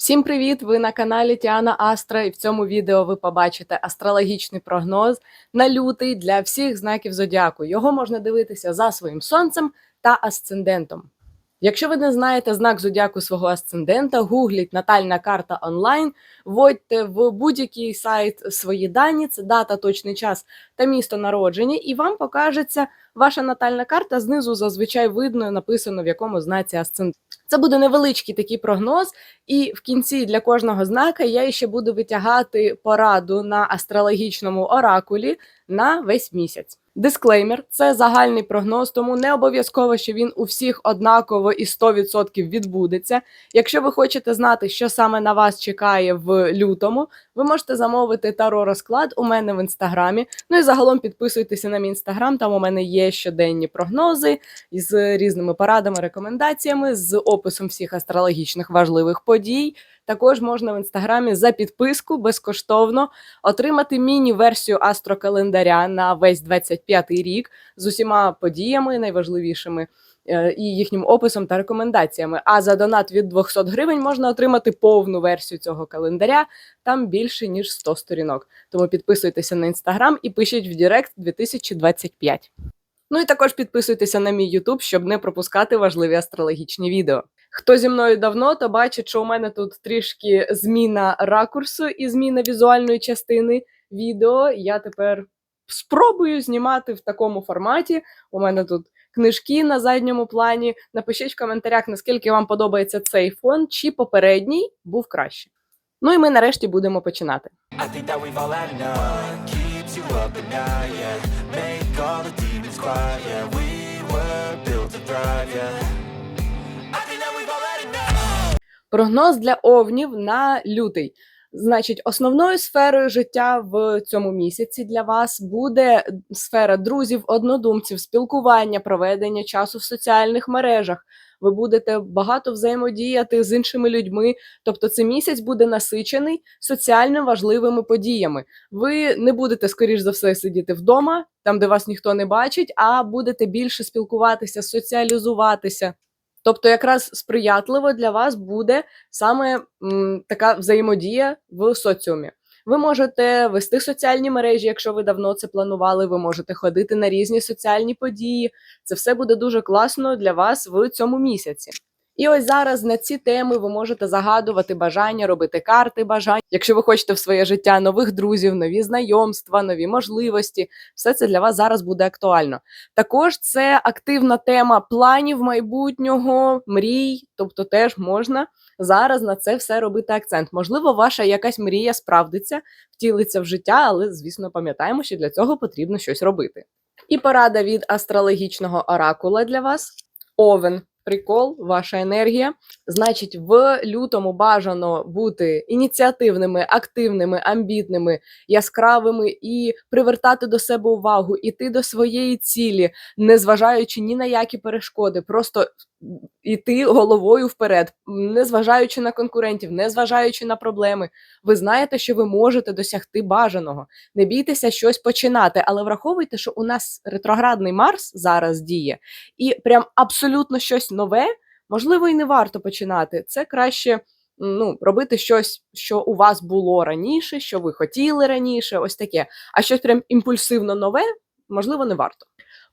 Всім привіт! Ви на каналі Тіана Астра, і в цьому відео ви побачите астрологічний прогноз на лютий для всіх знаків зодіаку. Його можна дивитися за своїм сонцем та асцендентом. Якщо ви не знаєте знак зодіаку свого асцендента, гугліть натальна карта онлайн, вводьте в будь-який сайт свої дані, це дата, точний час та місто народження, і вам покажеться ваша натальна карта. Знизу зазвичай видно написано в якому знаці асцендент. Це буде невеличкий такий прогноз, і в кінці для кожного знака я ще буду витягати пораду на астрологічному оракулі на весь місяць. Дисклеймер це загальний прогноз, тому не обов'язково, що він у всіх однаково і 100% відбудеться. Якщо ви хочете знати, що саме на вас чекає в лютому, ви можете замовити таро розклад у мене в інстаграмі. Ну і загалом підписуйтеся на мій інстаграм. Там у мене є щоденні прогнози з різними порадами, рекомендаціями, з описом всіх астрологічних важливих подій. Також можна в інстаграмі за підписку безкоштовно отримати міні-версію астрокалендаря на весь 25-й рік з усіма подіями найважливішими і їхнім описом та рекомендаціями. А за донат від 200 гривень можна отримати повну версію цього календаря. Там більше ніж 100 сторінок. Тому підписуйтеся на інстаграм і пишіть в Директ 2025. Ну і також підписуйтеся на мій Ютуб, щоб не пропускати важливі астрологічні відео. Хто зі мною давно, то бачить, що у мене тут трішки зміна ракурсу і зміна візуальної частини відео. Я тепер спробую знімати в такому форматі. У мене тут книжки на задньому плані. Напишіть в коментарях, наскільки вам подобається цей фон, чи попередній був краще. Ну і ми нарешті будемо починати. Прогноз для овнів на лютий. Значить, основною сферою життя в цьому місяці для вас буде сфера друзів, однодумців, спілкування, проведення часу в соціальних мережах. Ви будете багато взаємодіяти з іншими людьми. Тобто, цей місяць буде насичений соціально важливими подіями. Ви не будете, скоріш за все, сидіти вдома, там де вас ніхто не бачить, а будете більше спілкуватися, соціалізуватися. Тобто, якраз сприятливо для вас буде саме м, така взаємодія в соціумі. Ви можете вести соціальні мережі, якщо ви давно це планували. Ви можете ходити на різні соціальні події. Це все буде дуже класно для вас в цьому місяці. І ось зараз на ці теми ви можете загадувати бажання, робити карти бажань. Якщо ви хочете в своє життя нових друзів, нові знайомства, нові можливості, все це для вас зараз буде актуально. Також це активна тема планів майбутнього, мрій, тобто теж можна зараз на це все робити акцент. Можливо, ваша якась мрія справдиться, втілиться в життя, але звісно пам'ятаємо, що для цього потрібно щось робити. І порада від астрологічного оракула для вас овен. Прикол, ваша енергія. Значить, в лютому бажано бути ініціативними, активними, амбітними, яскравими і привертати до себе увагу, іти до своєї цілі, не зважаючи ні на які перешкоди, просто іти головою вперед, не зважаючи на конкурентів, не зважаючи на проблеми. Ви знаєте, що ви можете досягти бажаного. Не бійтеся щось починати, але враховуйте, що у нас ретроградний Марс зараз діє, і прям абсолютно щось нове, можливо, і не варто починати. Це краще. Ну, робити щось, що у вас було раніше, що ви хотіли раніше, ось таке. А щось прям імпульсивно нове, можливо, не варто.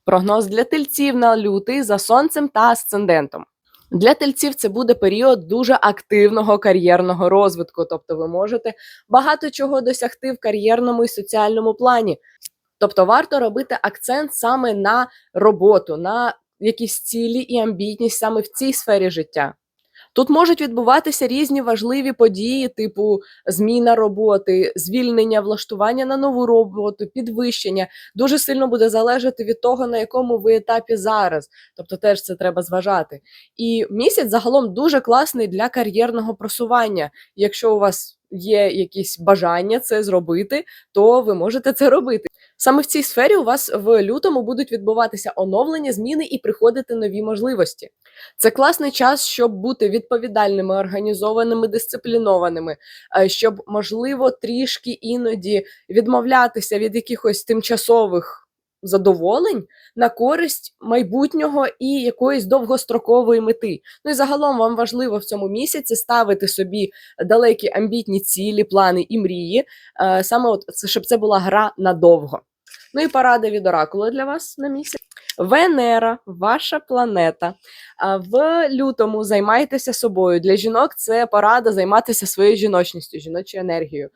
Прогноз для тельців на лютий за сонцем та асцендентом. Для тельців це буде період дуже активного кар'єрного розвитку, тобто ви можете багато чого досягти в кар'єрному і соціальному плані. Тобто варто робити акцент саме на роботу, на якісь цілі і амбітність саме в цій сфері життя. Тут можуть відбуватися різні важливі події, типу зміна роботи, звільнення, влаштування на нову роботу, підвищення. Дуже сильно буде залежати від того, на якому ви етапі зараз. Тобто, теж це треба зважати. І місяць загалом дуже класний для кар'єрного просування. Якщо у вас є якісь бажання це зробити, то ви можете це робити. Саме в цій сфері у вас в лютому будуть відбуватися оновлення, зміни і приходити нові можливості. Це класний час, щоб бути відповідальними, організованими, дисциплінованими, е, щоб можливо трішки іноді відмовлятися від якихось тимчасових задоволень на користь майбутнього і якоїсь довгострокової мети. Ну і загалом вам важливо в цьому місяці ставити собі далекі амбітні цілі, плани і мрії, е, саме от щоб це була гра надовго. Ну і порада від оракула для вас на місяць. Венера, ваша планета. В лютому займайтеся собою. Для жінок це порада займатися своєю жіночністю, жіночою енергією.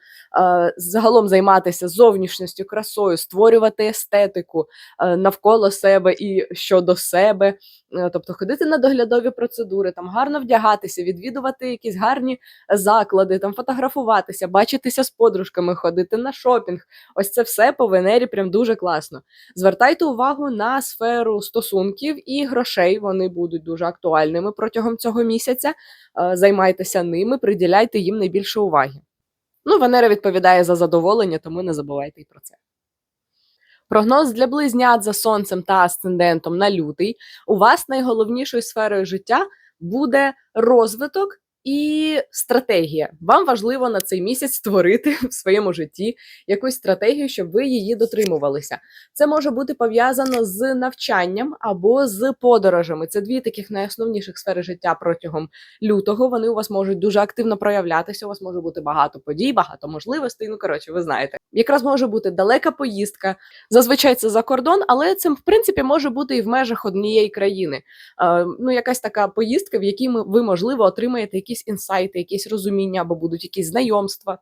Загалом займатися зовнішністю, красою, створювати естетику е, навколо себе і щодо себе. Е, Тобто ходити на доглядові процедури, там гарно вдягатися, відвідувати якісь гарні заклади, там фотографуватися, бачитися з подружками, ходити на шопінг. Ось це все по Венері прям дуже класно. Звертайте увагу на сферу стосунків і грошей. Вони будуть дуже актуальними протягом цього місяця. Е, Займайтеся ними, приділяйте їм найбільше уваги. Ну, Венера відповідає за задоволення, тому не забувайте і про це. Прогноз для близнят за сонцем та асцендентом на лютий. У вас найголовнішою сферою життя буде розвиток і стратегія. Вам важливо на цей місяць створити в своєму житті якусь стратегію, щоб ви її дотримувалися. Це може бути пов'язано з навчанням або з подорожами. Це дві таких найосновніших сфери життя протягом лютого. Вони у вас можуть дуже активно проявлятися. У вас може бути багато подій, багато можливостей. Ну коротше, ви знаєте, якраз може бути далека поїздка. Зазвичай це за кордон, але це в принципі може бути і в межах однієї країни. Е, ну, якась така поїздка, в якій ви, можливо, отримаєте якісь інсайти, якісь розуміння або будуть якісь знайомства.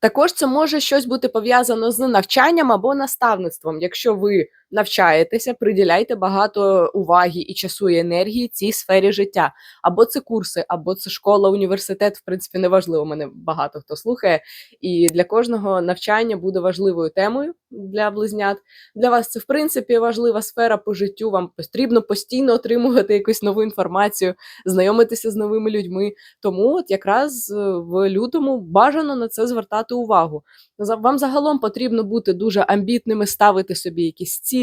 Також це може щось бути пов'язано з навчанням або наставництвом. Якщо ви навчаєтеся, приділяйте багато уваги і часу і енергії цій сфері життя. Або це курси, або це школа, університет. В принципі, неважливо. Мене багато хто слухає. І для кожного навчання буде важливою темою для близнят. Для вас це в принципі важлива сфера по життю. Вам потрібно постійно отримувати якусь нову інформацію, знайомитися з новими людьми. Тому от якраз е, в лютому бажано на це звертати увагу. Вам загалом потрібно бути дуже амбітними, ставити собі якісь цілі,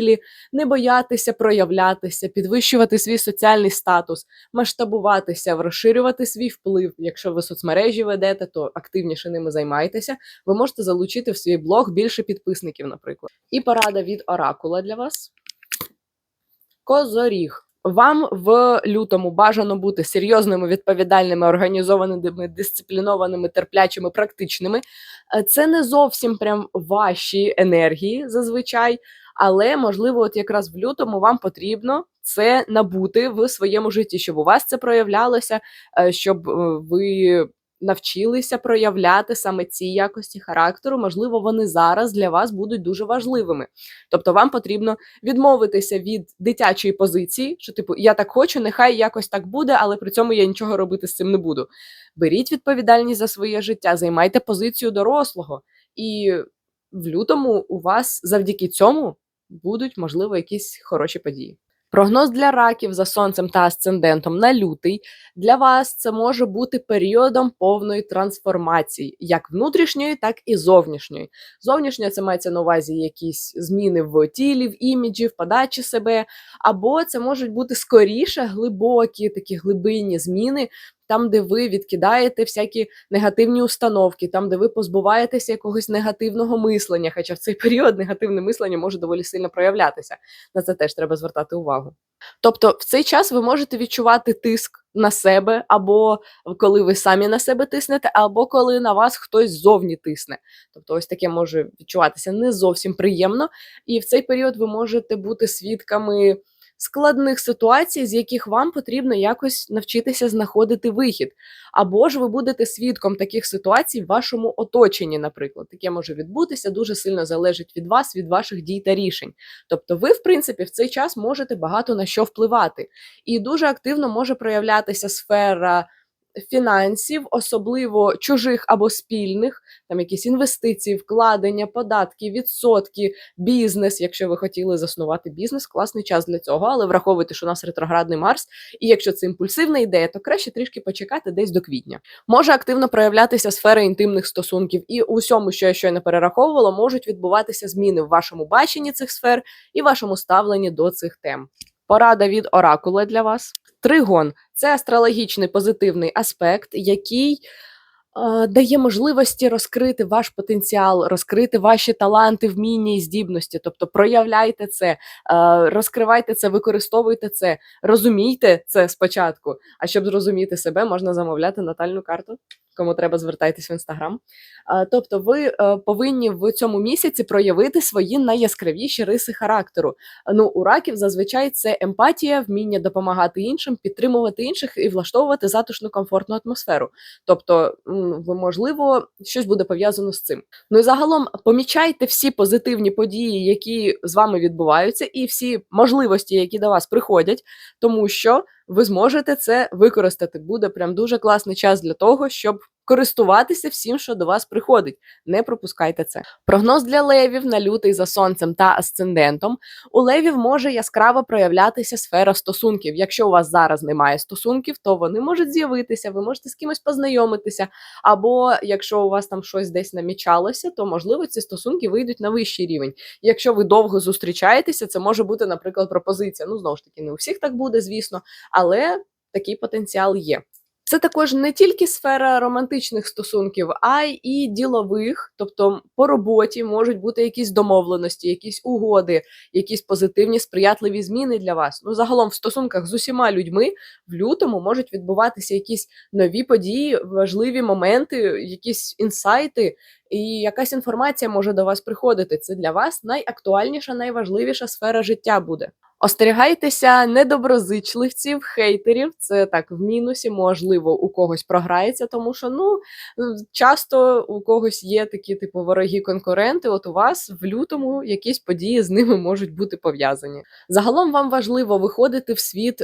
не боятися проявлятися, підвищувати свій соціальний статус, масштабуватися, розширювати свій вплив. Якщо ви соцмережі ведете, то активніше ними займайтеся. Ви можете залучити в свій блог більше підписників, наприклад. І порада від оракула для вас. Козоріг. Вам в лютому бажано бути серйозними, відповідальними, організованими, дисциплінованими, терплячими, практичними. Е, Це не зовсім прям ваші енергії зазвичай, але можливо, от якраз в лютому вам потрібно це набути в своєму житті, щоб у вас це проявлялося, е, щоб е, ви навчилися проявляти саме ці якості характеру. Можливо, вони зараз для вас будуть дуже важливими. Тобто, вам потрібно відмовитися від дитячої позиції, що типу я так хочу, нехай якось так буде, але при цьому я нічого робити з цим не буду. Беріть відповідальність за своє життя, займайте позицію дорослого, і в лютому у вас завдяки цьому будуть можливо якісь хороші події. Прогноз для раків за сонцем та асцендентом на лютий для вас це може бути періодом повної трансформації, як внутрішньої, так і зовнішньої. Зовнішньо це мається на увазі якісь зміни в тілі, в іміджі, в подачі себе, або це можуть бути скоріше глибокі, такі глибинні зміни, там, де ви відкидаєте всякі негативні установки, там, де ви позбуваєтеся якогось негативного мислення. Хоча в цей період негативне мислення може доволі сильно проявлятися. На це теж треба звертати увагу. Тобто, в цей час ви можете відчувати тиск на себе, або коли ви самі на себе тиснете, або коли на вас хтось ззовні тисне. Тобто, ось таке може відчуватися не зовсім приємно. І в цей період ви можете бути свідками складних ситуацій, з яких вам потрібно якось навчитися знаходити вихід. Або ж ви будете свідком таких ситуацій в вашому оточенні, наприклад. Таке може відбутися, дуже сильно залежить від вас, від ваших дій та рішень. Тобто, ви, в принципі, в цей час можете багато на що впливати. І дуже активно може проявлятися сфера фінансів, особливо чужих або спільних, там якісь інвестиції, вкладення, податки, відсотки, бізнес. Якщо ви хотіли заснувати бізнес, класний час для цього, але враховуйте, що у нас ретроградний Марс, і якщо це імпульсивна ідея, то краще трішки почекати десь до квітня. Може активно проявлятися сфера інтимних стосунків, і у всьому, що я щойно перераховувала, можуть відбуватися зміни в вашому баченні цих сфер і вашому ставленні до цих тем. Порада від оракула для вас. Тригон. Це астрологічний позитивний аспект, який дає можливості розкрити ваш потенціал, розкрити ваші таланти, вміння і здібності. Тобто проявляйте це, розкривайте це, використовуйте це, розумійте це спочатку. А щоб зрозуміти себе, можна замовляти натальну карту. Кому треба, звертайтесь в інстаграм. Тобто, ви е, повинні в цьому місяці проявити свої найяскравіші риси характеру. Ну, у раків зазвичай це емпатія, вміння допомагати іншим, підтримувати інших і влаштовувати затишну комфортну атмосферу. Тобто, можливо, щось буде пов'язано з цим. Ну і загалом помічайте всі позитивні події, які з вами відбуваються, і всі можливості, які до вас приходять, тому що ви зможете це використати. Буде прям дуже класний час для того, щоб користуватися всім, що до вас приходить. Не пропускайте це. Прогноз для левів на лютий за сонцем та асцендентом. У левів може яскраво проявлятися сфера стосунків. Якщо у вас зараз немає стосунків, то вони можуть з'явитися, ви можете з кимось познайомитися. Або якщо у вас там щось десь намічалося, то можливо ці стосунки вийдуть на вищий рівень. Якщо ви довго зустрічаєтеся, це може бути, наприклад, пропозиція. Ну знову ж таки, не у всіх так буде, звісно, але такий потенціал є. Це також не тільки сфера романтичних стосунків, а й ділових, тобто по роботі можуть бути якісь домовленості, якісь угоди, якісь позитивні сприятливі зміни для вас. Ну, загалом в стосунках з усіма людьми в лютому можуть відбуватися якісь нові події, важливі моменти, якісь інсайти, і якась інформація може до вас приходити. Це для вас найактуальніша, найважливіша сфера життя буде. Остерігайтеся недоброзичливців, хейтерів. Це так в мінусі, можливо, у когось програється, тому що ну часто у когось є такі типу ворогі конкуренти. От у вас в лютому якісь події з ними можуть бути пов'язані. Загалом вам важливо виходити в світ,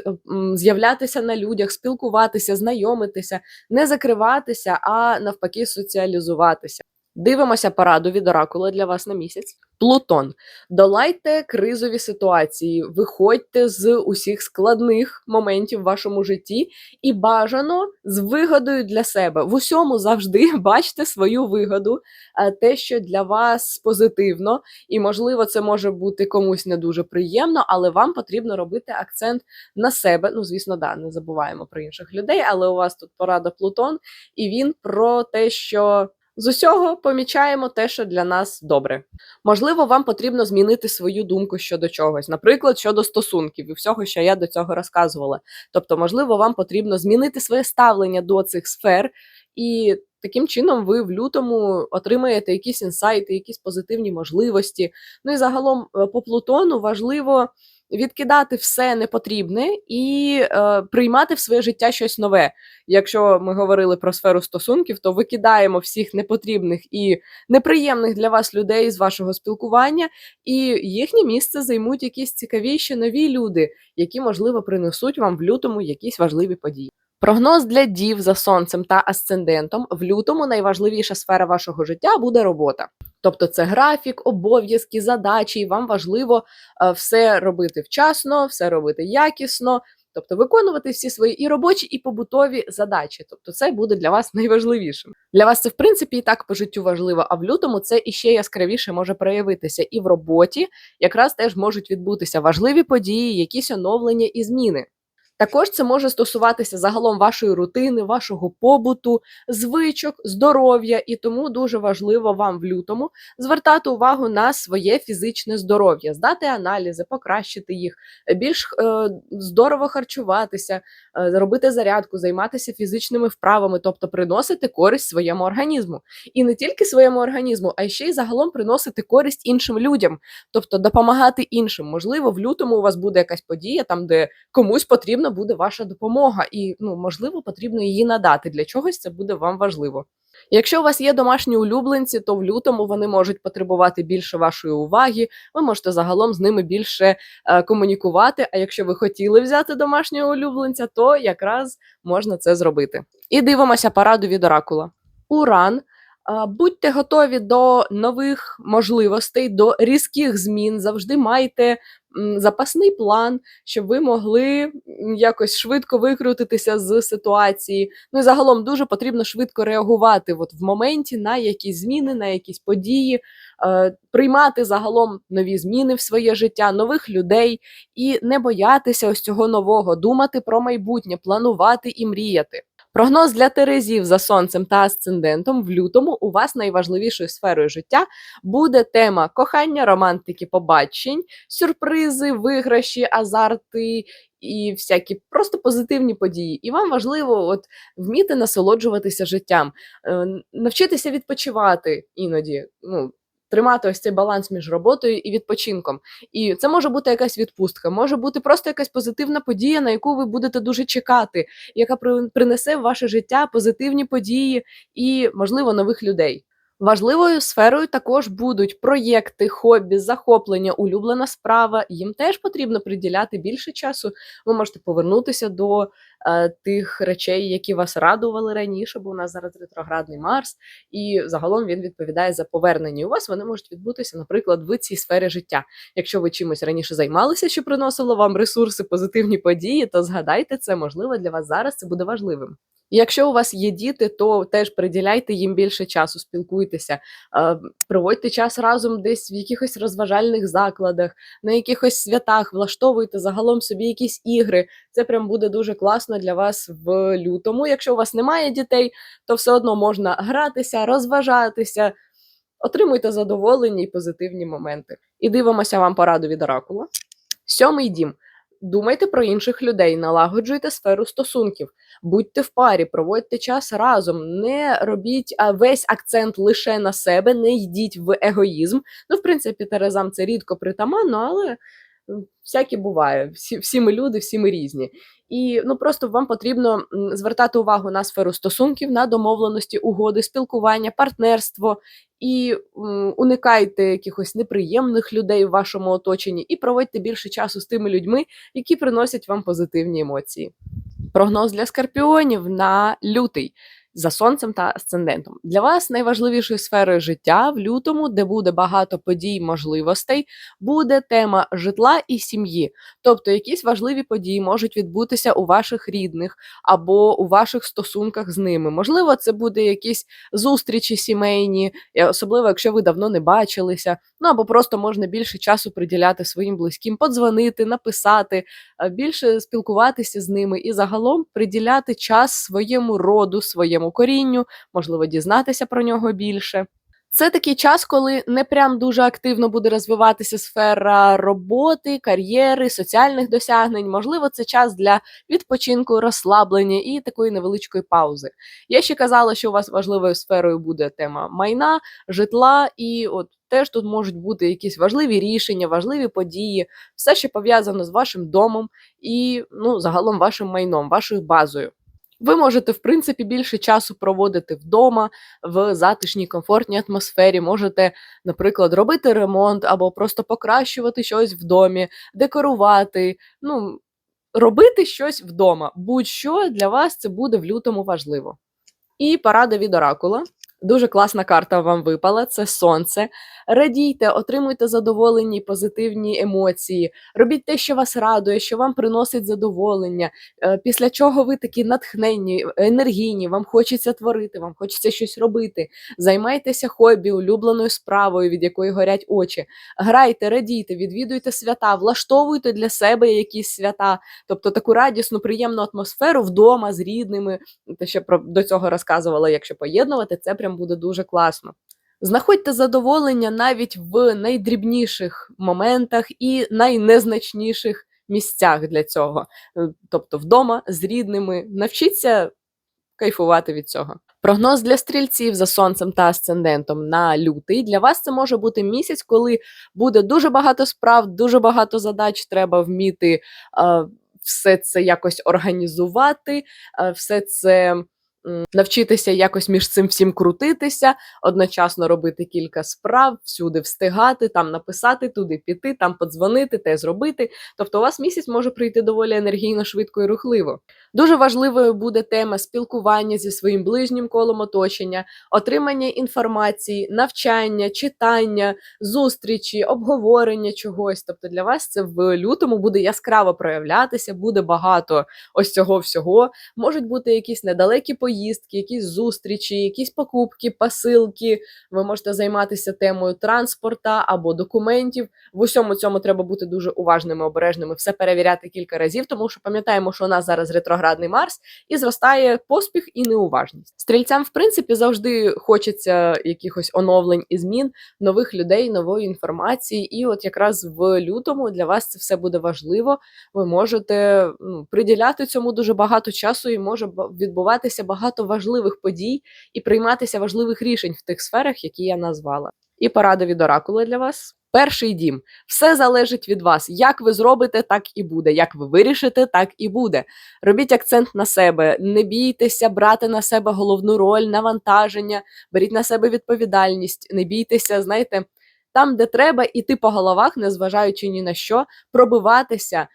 з'являтися на людях, спілкуватися, знайомитися, не закриватися, а навпаки, соціалізуватися. Дивимося пораду від оракула для вас на місяць. Плутон. Долайте кризові ситуації, виходьте з усіх складних моментів в вашому житті і бажано з вигодою для себе. В усьому завжди бачте свою вигоду, е, те, що для вас позитивно, і можливо, це може бути комусь не дуже приємно, але вам потрібно робити акцент на себе. Ну, звісно, да, не забуваємо про інших людей, але у вас тут порада Плутон, і він про те, що. З усього помічаємо те, що для нас добре. Можливо, вам потрібно змінити свою думку щодо чогось, наприклад, щодо стосунків і всього, що я до цього розказувала. Тобто, можливо, вам потрібно змінити своє ставлення до цих сфер, і таким чином ви в лютому отримаєте якісь інсайти, якісь позитивні можливості. Ну і загалом е, по Плутону важливо відкидати все непотрібне і е, приймати в своє життя щось нове. Якщо ми говорили про сферу стосунків, то викидаємо всіх непотрібних і неприємних для вас людей з вашого спілкування, і їхнє місце займуть якісь цікавіші нові люди, які, можливо, принесуть вам в лютому якісь важливі події. Прогноз для дів за сонцем та асцендентом в лютому найважливіша сфера вашого життя буде робота. Тобто це графік, обов'язки, задачі, і вам важливо е, все робити вчасно, все робити якісно, тобто виконувати всі свої і робочі, і побутові задачі. Тобто, це буде для вас найважливішим. Для вас це в принципі і так по життю важливо. А в лютому це іще яскравіше може проявитися і в роботі, якраз теж можуть відбутися важливі події, якісь оновлення і зміни. Також це може стосуватися загалом вашої рутини, вашого побуту, звичок, здоров'я, і тому дуже важливо вам в лютому звертати увагу на своє фізичне здоров'я, здати аналізи, покращити їх, більш е, здорово харчуватися, е, робити зарядку, займатися фізичними вправами, тобто приносити користь своєму організму. І не тільки своєму організму, а ще й загалом приносити користь іншим людям, тобто допомагати іншим. Можливо, в лютому у вас буде якась подія, там де комусь потрібна буде ваша допомога, і ну можливо потрібно її надати. Для чогось це буде вам важливо. Якщо у вас є домашні улюбленці, то в лютому вони можуть потребувати більше вашої уваги. Ви можете загалом з ними більше е, комунікувати. А якщо ви хотіли взяти домашнього улюбленця, то якраз можна це зробити. І дивимося пораду від оракула. Уран. Будьте готові до нових можливостей, до різких змін. Завжди майте запасний план, щоб ви могли якось швидко викрутитися з ситуації. Ну і загалом дуже потрібно швидко реагувати от в моменті на якісь зміни, на якісь події, е, приймати загалом нові зміни в своє життя, нових людей і не боятися ось цього нового, думати про майбутнє, планувати і мріяти. Прогноз для Терезів за сонцем та асцендентом в лютому у вас найважливішою сферою життя буде тема кохання, романтики, побачень, сюрпризи, виграші, азарти і всякі просто позитивні події. І вам важливо от вміти насолоджуватися життям, е, навчитися відпочивати іноді. Ну, Тримати ось цей баланс між роботою і відпочинком. І це може бути якась відпустка, може бути просто якась позитивна подія, на яку ви будете дуже чекати, яка при- принесе в ваше життя позитивні події і, можливо, нових людей. Важливою сферою також будуть проєкти, хобі, захоплення, улюблена справа. Їм теж потрібно приділяти більше часу. Ви можете повернутися до е, тих речей, які вас радували раніше, бо у нас зараз ретроградний Марс, і загалом він відповідає за повернення. У вас вони можуть відбутися, наприклад, в цій сфері життя. Якщо ви чимось раніше займалися, що приносило вам ресурси, позитивні події, то згадайте це, можливо, для вас зараз це буде важливим. Якщо у вас є діти, то теж приділяйте їм більше часу, спілкуйтеся, е, проводьте час разом десь в якихось розважальних закладах, на якихось святах, влаштовуйте загалом собі якісь ігри. Це прям буде дуже класно для вас в лютому. Якщо у вас немає дітей, то все одно можна гратися, розважатися, отримуйте задоволення і позитивні моменти. І дивимося вам пораду від оракула. Сьомий дім. Думайте про інших людей, налагоджуйте сферу стосунків, будьте в парі, проводьте час разом, не робіть весь акцент лише на себе, не йдіть в егоїзм. Ну, в принципі, Терезам це рідко притаманно, але м, всяке буває. Всі, всі ми люди, всі ми різні. І ну просто вам потрібно звертати увагу на сферу стосунків, на домовленості, угоди, спілкування, партнерство і м, уникайте якихось неприємних людей в вашому оточенні і проводьте більше часу з тими людьми, які приносять вам позитивні емоції. Прогноз для скорпіонів на лютий за сонцем та асцендентом. Для вас найважливішою сферою життя в лютому, де буде багато подій, можливостей, буде тема житла і сім'ї. Тобто якісь важливі події можуть відбутися у ваших рідних або у ваших стосунках з ними. Можливо, це буде якісь зустрічі сімейні, особливо якщо ви давно не бачилися. Ну або просто можна більше часу приділяти своїм близьким, подзвонити, написати, е, більше спілкуватися з ними і загалом приділяти час своєму роду, своєму корінню, можливо, дізнатися про нього більше. Це такий час, коли не прям дуже активно буде розвиватися сфера роботи, кар'єри, соціальних досягнень. Можливо, це час для відпочинку, розслаблення і такої невеличкої паузи. Я ще казала, що у вас важливою сферою буде тема майна, житла, і от теж тут можуть бути якісь важливі рішення, важливі події, все, що пов'язано з вашим домом і ну, загалом вашим майном, вашою базою. Ви можете, в принципі, більше часу проводити вдома в затишній, комфортній атмосфері. Можете, наприклад, робити ремонт або просто покращувати щось в домі, декорувати. Ну, робити щось вдома. Будь-що для вас це буде в лютому важливо. І порада від оракула. Дуже класна карта вам випала. Це сонце. Радійте, отримуйте задоволені позитивні емоції. Робіть те, що вас радує, що вам приносить задоволення. Е, Після чого ви такі натхненні, енергійні, вам хочеться творити, вам хочеться щось робити. Займайтеся хобі, улюбленою справою, від якої горять очі. Грайте, радійте, відвідуйте свята, влаштовуйте для себе якісь свята, тобто таку радісну, приємну атмосферу вдома з рідними. Те, що до цього розказувала, якщо поєднувати, це прям буде дуже класно. Знаходьте задоволення навіть в найдрібніших моментах і найнезначніших місцях для цього. Е, Тобто вдома з рідними. Навчіться кайфувати від цього. Прогноз для стрільців за сонцем та асцендентом на лютий. Для вас це може бути місяць, коли буде дуже багато справ, дуже багато задач. Треба вміти е, все це якось організувати, е, все це навчитися якось між цим всім крутитися, одночасно робити кілька справ, всюди встигати, там написати, туди піти, там подзвонити, те зробити. Тобто, у вас місяць може прийти доволі енергійно, швидко і рухливо. Дуже важливою буде тема спілкування зі своїм ближнім колом оточення, отримання інформації, навчання, читання, зустрічі, обговорення чогось. Тобто для вас це в лютому буде яскраво проявлятися, буде багато ось цього всього. Можуть бути якісь недалекі поїздки поїздки, якісь зустрічі, якісь покупки, посилки. Ви можете займатися темою транспорта або документів. В усьому цьому треба бути дуже уважними, обережними, все перевіряти кілька разів, тому що пам'ятаємо, що у нас зараз ретроградний Марс і зростає поспіх і неуважність. Стрільцям, в принципі, завжди хочеться якихось оновлень і змін, нових людей, нової інформації. І от якраз в лютому для вас це все буде важливо. Ви можете ну, приділяти цьому дуже багато часу, і може відбуватися багато важливих подій і прийматися важливих рішень в тих сферах, які я назвала. І порада від оракула для вас. Перший дім. Все залежить від вас. Як ви зробите, так і буде. Як ви вирішите, так і буде. Робіть акцент на себе, не бійтеся брати на себе головну роль, навантаження, беріть на себе відповідальність, не бійтеся, знаєте, там, де треба, іти по головах, незважаючи ні на що, пробиватися.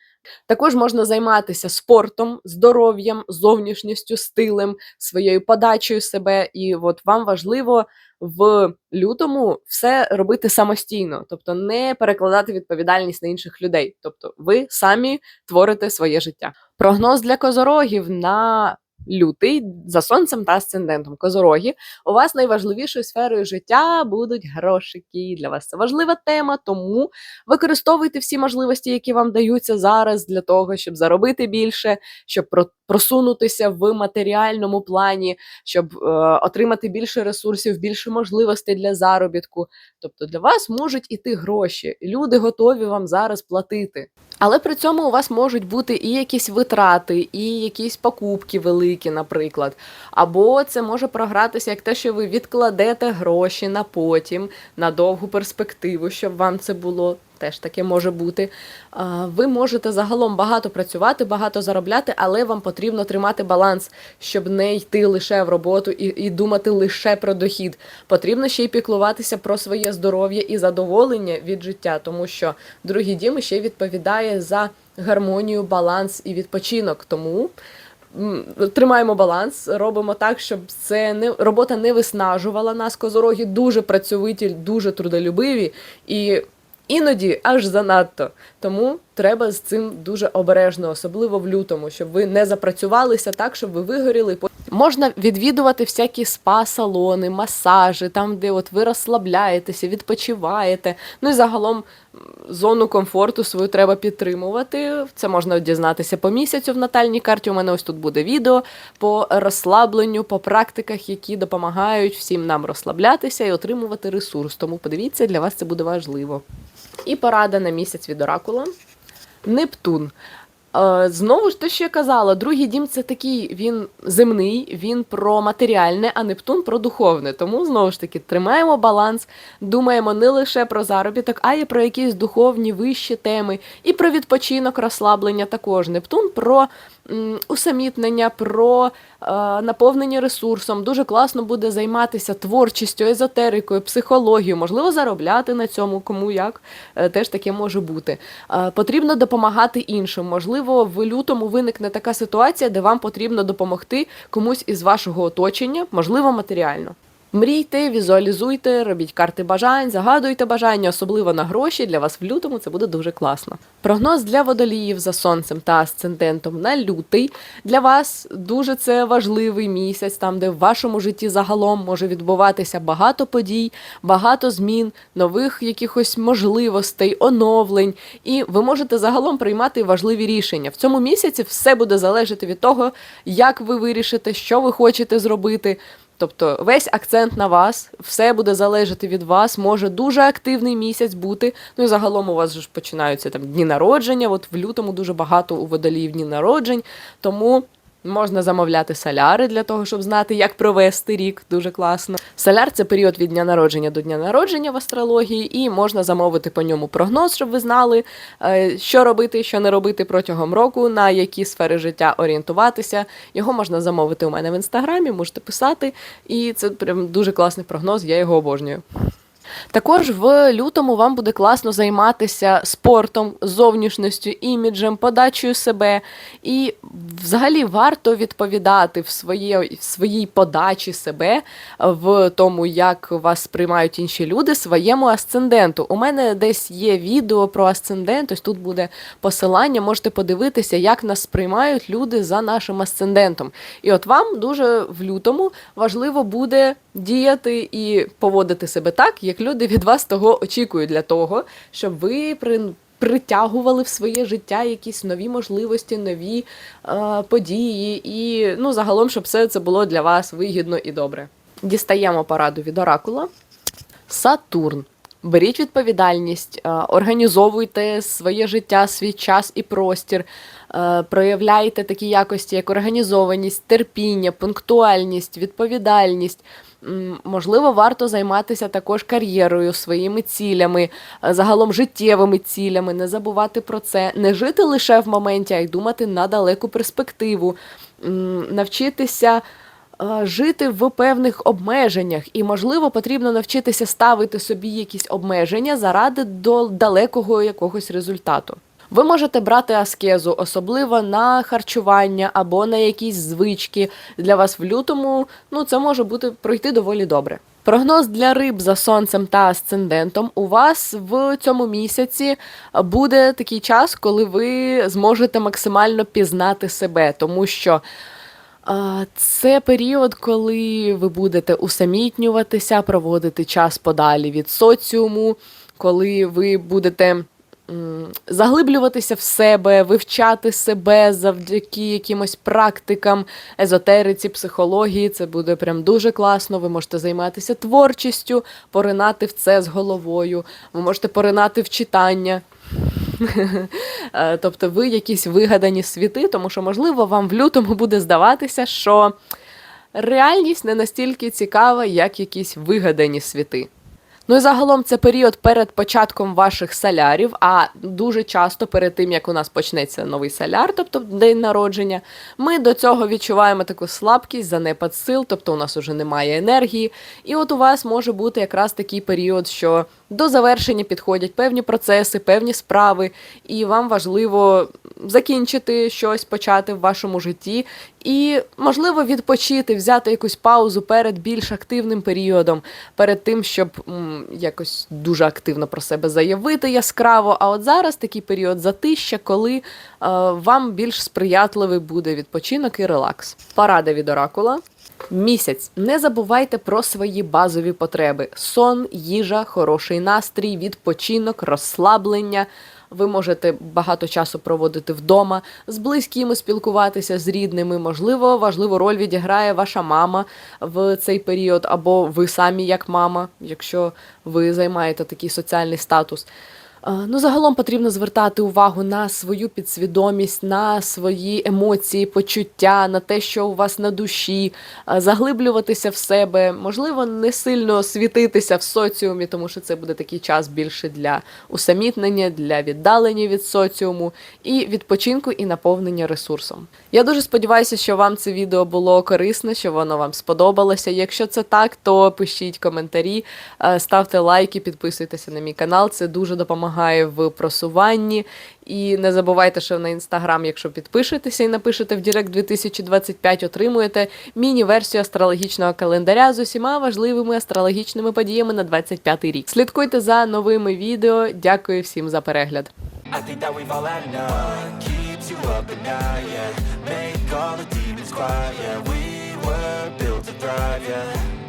Також можна займатися спортом, здоров'ям, зовнішністю, стилем, своєю подачею себе. І от вам важливо в лютому все робити самостійно, тобто не перекладати відповідальність на інших людей. Тобто, ви самі творите своє життя. Прогноз для козорогів на лютий за сонцем та асцендентом. Козороги, у вас найважливішою сферою життя будуть грошики. Для вас це важлива тема, тому використовуйте всі можливості, які вам даються зараз для того, щоб заробити більше, щоб просунутися в матеріальному плані, щоб е, отримати більше ресурсів, більше можливостей для заробітку. Тобто для вас можуть іти гроші. Люди готові вам зараз платити. Але при цьому у вас можуть бути і якісь витрати, і якісь покупки великі, наприклад. Або це може програтися як те, що ви відкладете гроші на потім, на довгу перспективу, щоб вам це було. Теж таке може бути. Ви можете загалом багато працювати, багато заробляти, але вам потрібно тримати баланс, щоб не йти лише в роботу і, і думати лише про дохід. Потрібно ще й піклуватися про своє здоров'я і задоволення від життя, тому що другий дім ще відповідає за гармонію, баланс і відпочинок. Тому тримаємо баланс, робимо так, щоб це не робота не виснажувала нас. Козороги дуже працьовиті, дуже трудолюбиві і. Іноді аж занадто. Тому треба з цим дуже обережно, особливо в лютому, щоб ви не запрацювалися так, щоб ви вигоріли. Можна відвідувати всякі спа-салони, масажі, там, де от ви розслабляєтеся, відпочиваєте. Ну і загалом зону комфорту свою треба підтримувати. Це можна дізнатися по місяцю в натальній карті. У мене ось тут буде відео по розслабленню, по практиках, які допомагають всім нам розслаблятися і отримувати ресурс. Тому подивіться, для вас це буде важливо. І порада на місяць від оракула. Нептун. Е, Знову ж те, що я казала, другий дім це такий, він земний, він про матеріальне, а Нептун про духовне. Тому знову ж таки тримаємо баланс, думаємо не лише про заробіток, а й про якісь духовні вищі теми, і про відпочинок, розслаблення також. Нептун про усамітнення, про е, наповнення ресурсом. Дуже класно буде займатися творчістю, езотерикою, психологією, можливо, заробляти на цьому, кому як е, теж таке може бути. Е, Потрібно допомагати іншим. Можливо, в лютому виникне така ситуація, де вам потрібно допомогти комусь із вашого оточення, можливо, матеріально. Мрійте, візуалізуйте, робіть карти бажань, загадуйте бажання, особливо на гроші. Для вас в лютому це буде дуже класно. Прогноз для водоліїв за сонцем та асцендентом на лютий. Для вас дуже це важливий місяць, там де в вашому житті загалом може відбуватися багато подій, багато змін, нових якихось можливостей, оновлень. І ви можете загалом приймати важливі рішення. В цьому місяці все буде залежати від того, як ви вирішите, що ви хочете зробити. Тобто весь акцент на вас, все буде залежати від вас. Може дуже активний місяць бути. Ну і загалом у вас ж починаються там дні народження. От в лютому дуже багато у водоліїв дні народжень. Тому можна замовляти соляри для того, щоб знати, як провести рік. Дуже класно. Соляр це період від дня народження до дня народження в астрології, і можна замовити по ньому прогноз, щоб ви знали, е, що робити, що не робити протягом року, на які сфери життя орієнтуватися. Його можна замовити у мене в інстаграмі, можете писати. І це прям дуже класний прогноз, я його обожнюю. Також в лютому вам буде класно займатися спортом, зовнішністю, іміджем, подачею себе. І взагалі варто відповідати в, своє, в своїй подачі себе, в тому, як вас сприймають інші люди, своєму асценденту. У мене десь є відео про асцендент, ось тут буде посилання, можете подивитися, як нас сприймають люди за нашим асцендентом. І от вам дуже в лютому важливо буде діяти і поводити себе так, як люди від вас того очікують для того, щоб ви при. Притягували в своє життя якісь нові можливості, нові е, події, і ну загалом, щоб все це було для вас вигідно і добре. Дістаємо пораду від оракула. Сатурн. Беріть відповідальність, е, організовуйте своє життя, свій час і простір, е, проявляйте такі якості, як організованість, терпіння, пунктуальність, відповідальність. Можливо, варто займатися також кар'єрою, своїми цілями, е, загалом життєвими цілями, не забувати про це, не жити лише в моменті, а й думати на далеку перспективу, навчитися жити в певних обмеженнях, і, можливо, потрібно навчитися ставити собі якісь обмеження заради до далекого якогось результату. Ви можете брати аскезу, особливо на харчування або на якісь звички. Для вас в лютому ну це може бути пройти доволі добре. Прогноз для риб за сонцем та асцендентом. У вас в цьому місяці буде такий час, коли ви зможете максимально пізнати себе, тому що Це період, коли ви будете усамітнюватися, проводити час подалі від соціуму, коли ви будете заглиблюватися в себе, вивчати себе завдяки якимось практикам, езотериці, психології. Це буде прям дуже класно. Ви можете займатися творчістю, поринати в це з головою. Ви можете поринати в читання. Е, Тобто ви якісь вигадані світи, тому що, можливо, вам в лютому буде здаватися, що реальність не настільки цікава, як якісь вигадані світи. Ну і загалом це період перед початком ваших солярів, а дуже часто перед тим, як у нас почнеться новий соляр, тобто день народження, ми до цього відчуваємо таку слабкість, занепад сил, тобто у нас уже немає енергії. І от у вас може бути якраз такий період, що до завершення підходять певні процеси, певні справи, і вам важливо закінчити щось, почати в вашому житті, і можливо відпочити, взяти якусь паузу перед більш активним періодом, перед тим, щоб якось дуже активно про себе заявити яскраво. А от зараз такий період затища, коли е, вам більш сприятливий буде відпочинок і релакс. Парада від оракула. Місяць. Не забувайте про свої базові потреби: сон, їжа, хороший настрій, відпочинок, розслаблення. Ви можете багато часу проводити вдома, з близькими спілкуватися з рідними. Можливо, важливу роль відіграє ваша мама в цей період, або ви самі як мама, якщо ви займаєте такий соціальний статус. Е, Ну, загалом потрібно звертати увагу на свою підсвідомість, на свої емоції, почуття, на те, що у вас на душі, е, заглиблюватися в себе, можливо, не сильно світитися в соціумі, тому що це буде такий час більше для усамітнення, для віддалення від соціуму і відпочинку і наповнення ресурсом. Я дуже сподіваюся, що вам це відео було корисне, що воно вам сподобалося. Якщо це так, то пишіть коментарі, е, ставте лайки, підписуйтеся на мій канал. Це дуже допомагає в просуванні. І не забувайте, що на інстаграм, якщо підпишетеся і напишете в Директ 2025, отримуєте міні-версію астрологічного календаря з усіма важливими астрологічними подіями на 25 рік. Слідкуйте за новими відео. Дякую всім за перегляд. I think that we've all had yeah.